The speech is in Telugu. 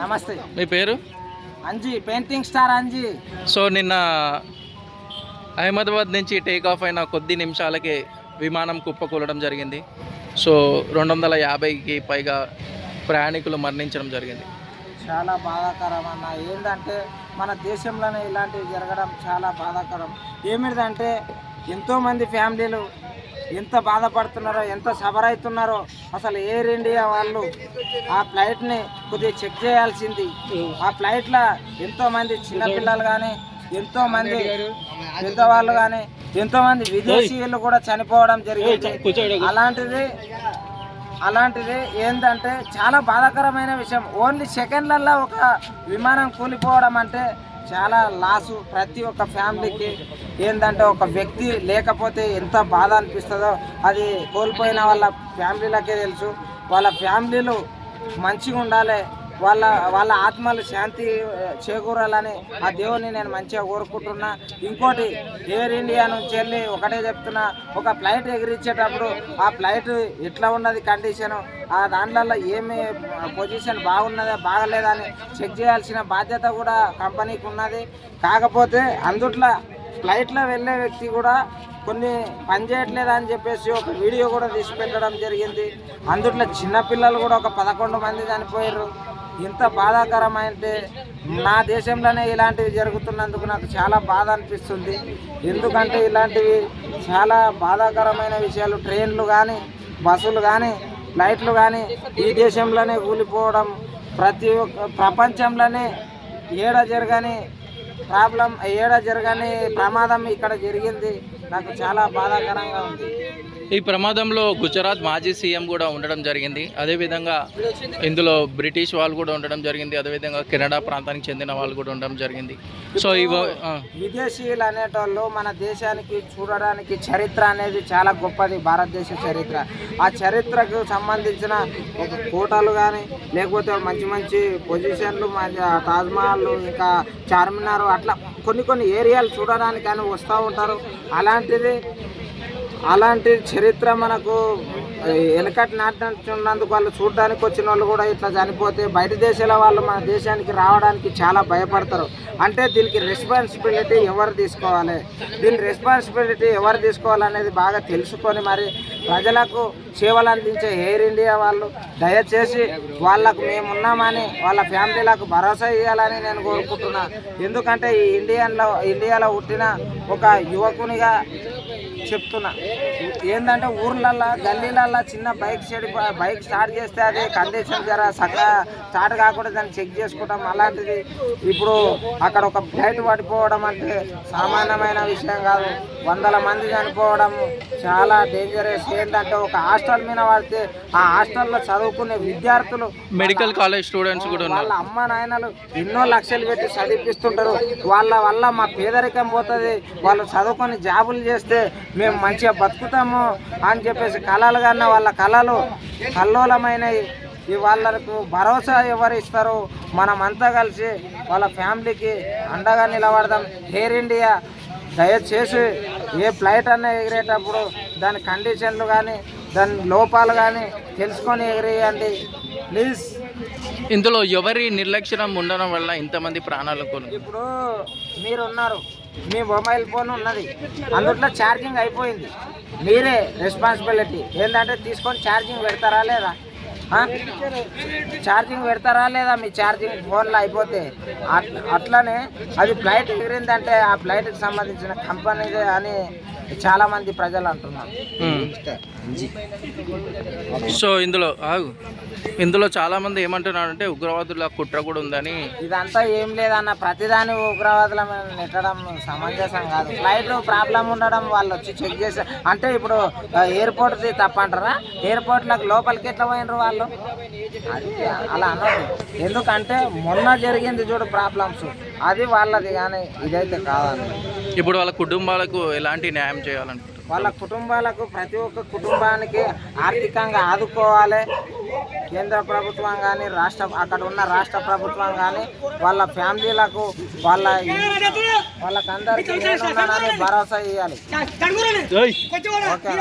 నమస్తే. మీ పేరు? Anji painting star Anji. So నిన్న అహ్మదాబాద్ నుంచి టేక్ ఆఫ్ అయిన కొద్ది నిమిషాలకే విమానం కుప్పకూలడం జరిగింది. సో రెండు వందల యాభైకి పైగా ప్రయాణికులు మరణించడం జరిగింది. చాలా బాధాకరం అన్న. ఏంటంటే మన దేశంలోనే ఇలాంటివి జరగడం చాలా బాధాకరం. ఏమిటంటే ఎంతోమంది ఫ్యామిలీలు ఎంత బాధపడుతున్నారో ఎంత సఫర్ అవుతున్నారో అసలు ఎయిర్ ఇండియా వాళ్ళు ఆ ఫ్లైట్ని కొద్దిగా చెక్ చేయాల్సింది. ఆ ఫ్లైట్లో ఎంతోమంది చిన్నపిల్లలు కానీ ఎంతోమంది పెద్దవాళ్ళు కానీ ఎంతోమంది విదేశీయులు కూడా చనిపోవడం జరిగింది. అలాంటిది అలాంటిది ఏంటంటే చాలా బాధాకరమైన విషయం. ఓన్లీ సెకండ్లలో ఒక విమానం కూలిపోవడం అంటే చాలా లాసు ప్రతి ఒక్క ఫ్యామిలీకి. ఏంటంటే ఒక వ్యక్తి లేకపోతే ఎంత బాధ అనిపిస్తుందో అది కోల్పోయిన వాళ్ళ ఫ్యామిలీలకే తెలుసు. వాళ్ళ ఫ్యామిలీలు మంచిగా ఉండాలి వాళ్ళ వాళ్ళ ఆత్మలు శాంతి చేకూరాలని ఆ దేవుని నేను మంచిగా కోరుకుంటున్నా. ఇంకోటి ఎయిర్ ఇండియా నుంచి వెళ్ళి ఒకటే చెప్తున్నా ఒక ఫ్లైట్ ఎగిరించేటప్పుడు ఆ ఫ్లైట్ ఎట్లా ఉన్నది కండిషను ఆ దాంట్లో ఏమి పొజిషన్ బాగున్నదా బాగలేదా అని చెక్ చేయాల్సిన బాధ్యత కూడా కంపెనీకి ఉన్నది. కాకపోతే అందుట్లో ఫ్లైట్లో వెళ్ళే వ్యక్తి కూడా కొన్ని పనిచేయట్లేదు అని చెప్పేసి ఒక వీడియో కూడా తీసి పెట్టడం జరిగింది. అందుట్లో చిన్నపిల్లలు కూడా ఒక పదకొండు మంది చనిపోయారు ఇంత బాధాకరమైతే నా దేశంలోనే ఇలాంటివి జరుగుతున్నందుకు నాకు చాలా బాధ అనిపిస్తుంది. ఎందుకంటే ఇలాంటివి చాలా బాధాకరమైన విషయాలు ట్రైన్లు కానీ బస్సులు కానీ ఫ్లైట్లు కానీ ఈ దేశంలోనే కూలిపోవడం ప్రతి ఒక్క ప్రపంచంలోనే ఏడ జరగని ప్రాబ్లం ఏడ జరగని ప్రమాదం ఇక్కడ జరిగింది. నాకు చాలా బాధాకరంగా ఉంది. ఈ ప్రమాదంలో గుజరాత్ మాజీ సీఎం కూడా ఉండడం జరిగింది. అదేవిధంగా ఇందులో బ్రిటిష్ వాళ్ళు కూడా ఉండడం జరిగింది. అదేవిధంగా కెనడా ప్రాంతానికి చెందిన వాళ్ళు కూడా ఉండడం జరిగింది. సో ఇవ ఆ, విదేశీయులు అనేటోళ్ళు మన దేశానికి చూడడానికి చరిత్ర అనేది చాలా గొప్పది భారతదేశ చరిత్ర. ఆ చరిత్రకు సంబంధించిన ఒక కోటలు కానీ లేకపోతే మంచి మంచి పొజిషన్లు తాజ్మహల్ ఇంకా చార్మినార్ అట్లా కొన్ని కొన్ని ఏరియాలు చూడడానికి కానీ వస్తూ ఉంటారు. అలాంటిది అలాంటి చరిత్ర మనకు వెనకటి నాటినందుకు వాళ్ళు చూడడానికి వచ్చిన వాళ్ళు కూడా ఇట్లా చనిపోతే బయట దేశాల వాళ్ళు మన దేశానికి రావడానికి చాలా భయపడతారు. అంటే దీనికి రెస్పాన్సిబిలిటీ ఎవరు తీసుకోవాలి? దీని రెస్పాన్సిబిలిటీ ఎవరు తీసుకోవాలనేది బాగా తెలుసుకొని మరి ప్రజలకు సేవలు అందించే ఎయిర్ ఇండియా వాళ్ళు దయచేసి వాళ్ళకు మేమున్నామని వాళ్ళ ఫ్యామిలీలకు భరోసా ఇవ్వాలని నేను కోరుకుంటున్నా. ఎందుకంటే ఈ ఇండియన్లో ఇండియాలో పుట్టిన ఒక యువకునిగా చెప్తున్నా. ఏంటంటే ఊర్లల్లో గల్లీలల్లో చిన్న బైక్ చెడి బైక్ స్టార్ట్ చేస్తే అది కండిషన్ జర సగ స్టార్ట్ కాకుండా దాన్ని చెక్ చేసుకుంటాం అలాంటిది ఇప్పుడు అక్కడ ఒక ఫ్లైట్ పడిపోవడం అంటే సామాన్యమైన విషయం కాదు. వందల మంది చనిపోవడం చాలా డేంజరస్ ఏంటంటే ఒక హాస్టల్ మీద పడితే ఆ హాస్టల్లో చదువుకునే విద్యార్థులు మెడికల్ కాలేజ్ స్టూడెంట్స్ కూడా వాళ్ళ అమ్మ నాయనలు ఎన్నో లక్షలు పెట్టి చదివిపిస్తుంటారు. వాళ్ళ వల్ల మా పేదరికం పోతుంది. వాళ్ళు చదువుకొని జాబులు చేస్తే మేము మంచిగా బతుకుతాము అని చెప్పేసి కళలు కన్నా వాళ్ళ కళలు కల్లోలమైనవి. వాళ్ళకు భరోసా ఎవరు ఇస్తారు మనమంతా కలిసి వాళ్ళ ఫ్యామిలీకి అండగా నిలబడదాం. ఎయిర్ ఇండియా దయచేసి ఏ ఫ్లైట్ అన్న ఎగిరేటప్పుడు దాని కండిషన్లు కానీ దాని లోపాలు కానీ తెలుసుకొని ఎగిరేయండి. ప్లీజ్ ఇందులో ఎవరి నిర్లక్ష్యం ఉండడం వల్ల ఇంతమంది ప్రాణాలు కోల్పోయారు. ఇప్పుడు మీరు ఉన్నారు మీ మొబైల్ ఫోన్ ఉన్నది. అందుట్లో ఛార్జింగ్ అయిపోయింది. మీరే రెస్పాన్సిబిలిటీ ఏంటంటే తీసుకొని ఛార్జింగ్ పెడతారా లేదా? ఛార్జింగ్ పెడతారా లేదా మీ ఛార్జింగ్ ఫోన్లో అయిపోతే? అట్ల- అట్లనే అది ఫ్లైట్ ఎగిరిందంటే ఆ ఫ్లైట్కి సంబంధించిన కంపెనీదే అని చాలా మంది ప్రజలు అంటున్నారు. సో ఇందులో ఇందులో చాలా మంది ఏమంటున్నారంటే ఉగ్రవాదుల కుట్ర కూడా ఉందని. ఇదంతా ఏం లేదన్న ప్రతిదాని ఉగ్రవాదుల నెట్టడం సమంజసం కాదు. ఫ్లైట్ ప్రాబ్లం ఉండడం వాళ్ళు వచ్చి చెక్ చేసి అంటే ఇప్పుడు ఎయిర్పోర్ట్ తప్పంటారా? ఎయిర్పోర్ట్లకు లోపలికి ఎట్లా పోయినరు వాళ్ళు? అది అలా అనొద్దు ఎందుకంటే మొన్న జరిగింది చూడు ప్రాబ్లమ్స్ అది వాళ్ళది కానీ ఇదైతే కాదని ఇప్పుడు వాళ్ళ కుటుంబాలకు ఎలాంటి న్యాయం చేయాలనుకుంటున్నారు? వాళ్ళ కుటుంబాలకు ప్రతి ఒక్క కుటుంబానికి ఆర్థికంగా ఆదుకోవాలి. కేంద్ర ప్రభుత్వం కానీ రాష్ట్ర అక్కడ ఉన్న రాష్ట్ర ప్రభుత్వం కానీ వాళ్ళ ఫ్యామిలీలకు వాళ్ళ వాళ్ళకందరికీ భరోసా ఇవ్వాలి ఓకే